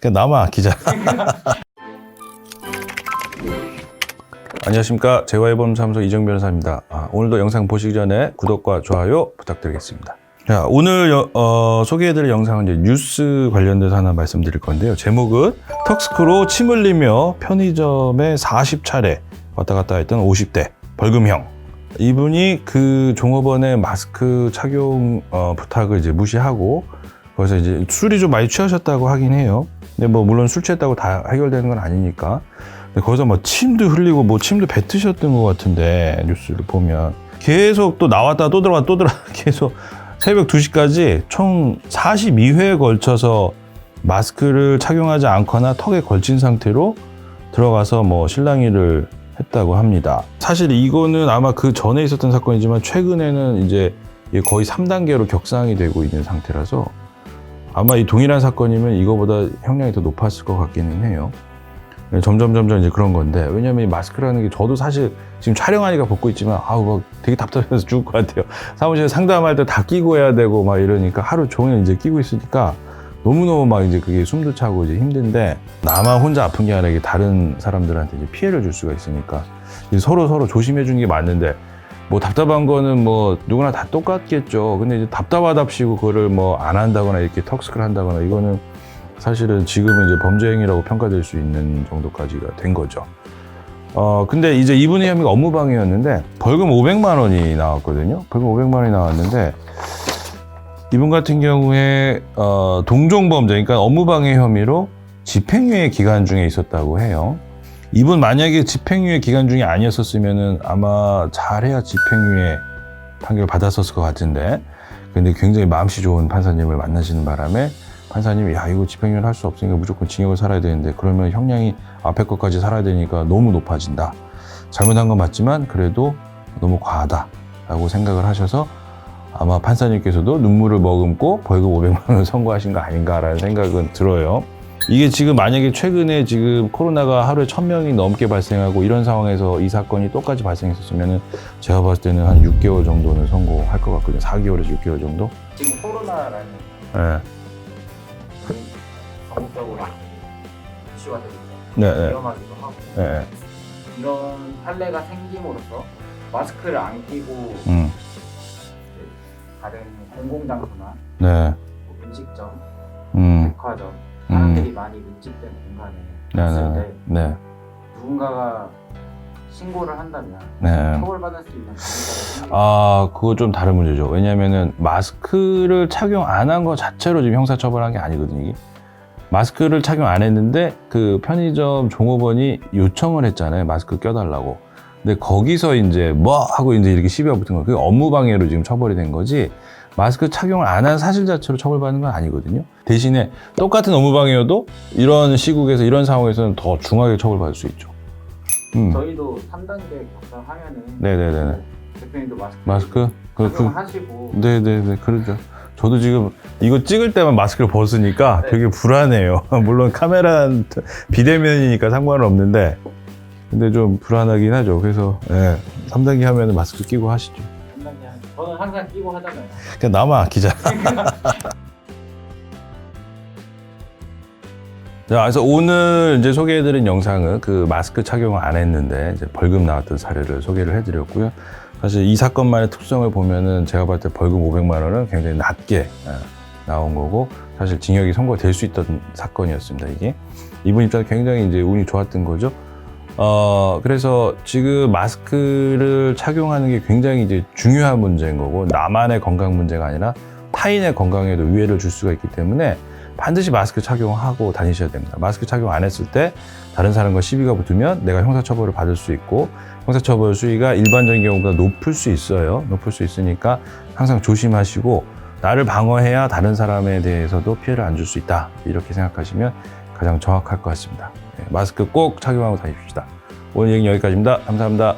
그냥 남아 기자. 안녕하십니까 재화의범사무소 이정 변호사입니다. 아, 오늘도 영상 보시기 전에 구독과 좋아요 부탁드리겠습니다. 자 오늘 여- 어, 소개해드릴 영상은 이제 뉴스 관련돼서 하나 말씀드릴 건데요. 제목은 턱스크로 침 흘리며 편의점에 40차례 왔다 갔다 했던 50대 벌금형. 이분이 그 종업원의 마스크 착용 어, 부탁을 이제 무시하고 거기서 이제 술이 좀 많이 취하셨다고 하긴 해요. 근데 뭐 물론 술 취했다고 다 해결되는 건 아니니까. 근데 거기서 뭐 침도 흘리고 뭐 침도 뱉으셨던 것 같은데 뉴스를 보면 계속 또 나왔다 또 들어갔다 또 들어갔다 계속 새벽 2시까지 총 42회에 걸쳐서 마스크를 착용하지 않거나 턱에 걸친 상태로 들어가서 뭐 실랑이를 했다고 합니다. 사실 이거는 아마 그 전에 있었던 사건이지만 최근에는 이제 거의 3단계로 격상이 되고 있는 상태라서 아마 이 동일한 사건이면 이거보다 형량이 더 높았을 것 같기는 해요. 네, 점점 점점 이제 그런 건데 왜냐면 이 마스크라는 게 저도 사실 지금 촬영하니까 벗고 있지만 아우 막 되게 답답해서 죽을 것 같아요. 사무실에 상담할 때 다 끼고 해야 되고 막 이러니까 하루 종일 이제 끼고 있으니까 너무너무 막 이제 그게 숨도 차고 이제 힘든데 나만 혼자 아픈 게 아니라 이게 다른 사람들한테 이제 피해를 줄 수가 있으니까 이제 서로 서로 조심해 주는 게 맞는데 뭐 답답한 거는 뭐 누구나 다 똑같겠죠. 근데 이제 답답하답시고 그거를 뭐 안 한다거나 이렇게 턱스크를 한다거나 이거는 사실은 지금은 이제 범죄 행위라고 평가될 수 있는 정도까지가 된 거죠. 어 근데 이제 이분의 혐의가 업무방해였는데 벌금 500만 원이 나왔거든요. 벌금 500만 원이 나왔는데 이분 같은 경우에 어 동종 범죄 그러니까 업무방해 혐의로 집행유예 기간 중에 있었다고 해요. 이분 만약에 집행유예 기간 중에 아니었었으면은 아마 잘해야 집행유예 판결을 받았었을 것 같은데. 근데 굉장히 마음씨 좋은 판사님을 만나시는 바람에 판사님이 야 이거 집행유예를 할수 없으니까 무조건 징역을 살아야 되는데 그러면 형량이 앞에 것까지 살아야 되니까 너무 높아진다. 잘못한 건 맞지만 그래도 너무 과하다라고 생각을 하셔서 아마 판사님께서도 눈물을 머금고 벌금 500만 원을 선고하신 거 아닌가라는 생각은 들어요. 이게 지금 만약에 최근에 지금 코로나가 하루에 1000명이 넘게 발생하고 이런 상황에서 이 사건이 똑같이 발생했었으면 제가 봤을 때는 한 6개월 정도는 선고할 것 같거든요. 4개월에서 6개월 정도? 지금 코로나라는 네. 전국적으로 이슈가 되고. 네, 네. 위험하기도 하고 네. 이런 판례가 생김으로써 마스크를 안 끼고 음. 다른 공공장소나 네. 뭐 음식점, 음. 백화점 음. 사람들이 많이 밀집된 공간에 네, 갔을 네. 때 네. 누군가가 신고를 한다면 네. 처벌받을 수 있는. 아, 그거 좀 다른 문제죠. 왜냐면은 마스크를 착용 안 한 거 자체로 지금 형사처벌한 게 아니거든요, 이게. 마스크를 착용 안 했는데 그 편의점 종업원이 요청을 했잖아요. 마스크 껴달라고. 근데 거기서 이제 뭐 하고 이제 이렇게 시비가 붙은 거. 그게 업무 방해로 지금 처벌이 된 거지. 마스크 착용을 안 한 사실 자체로 처벌받는 건 아니거든요. 대신에 똑같은 업무방해여도 이런 시국에서 이런 상황에서는 더 중하게 처벌받을 수 있죠. 음. 저희도 3단계 격상하면은 네네네. 대표님도 마스크, 마스크? 그, 그, 착용하시고 네네네 그러죠. 저도 지금 이거 찍을 때만 마스크를 벗으니까 네. 되게 불안해요. 물론 카메라 비대면이니까 상관은 없는데 근데 좀 불안하긴 하죠. 그래서 예, 3단계 하면 마스크 끼고 하시죠. 3단계 한- 저는 항상 끼고 하잖아요. 그냥 남아 기자. 자, 그래서 오늘 이제 소개해드린 영상은 그 마스크 착용을 안 했는데 이제 벌금 나왔던 사례를 소개를 해드렸고요. 사실 이 사건만의 특성을 보면은 제가 봤을 때 벌금 500만 원은 굉장히 낮게 예, 나온 거고 사실 징역이 선고될 수 있던 사건이었습니다. 이게 이분 입장에 굉장히 이제 운이 좋았던 거죠. 어, 그래서 지금 마스크를 착용하는 게 굉장히 이제 중요한 문제인 거고, 나만의 건강 문제가 아니라 타인의 건강에도 위해를 줄 수가 있기 때문에 반드시 마스크 착용하고 다니셔야 됩니다. 마스크 착용 안 했을 때 다른 사람과 시비가 붙으면 내가 형사처벌을 받을 수 있고, 형사처벌 수위가 일반적인 경우보다 높을 수 있어요. 높을 수 있으니까 항상 조심하시고, 나를 방어해야 다른 사람에 대해서도 피해를 안 줄 수 있다. 이렇게 생각하시면 가장 정확할 것 같습니다. 네, 마스크 꼭 착용하고 다니십시다. 오늘 얘기 여기까지입니다. 감사합니다.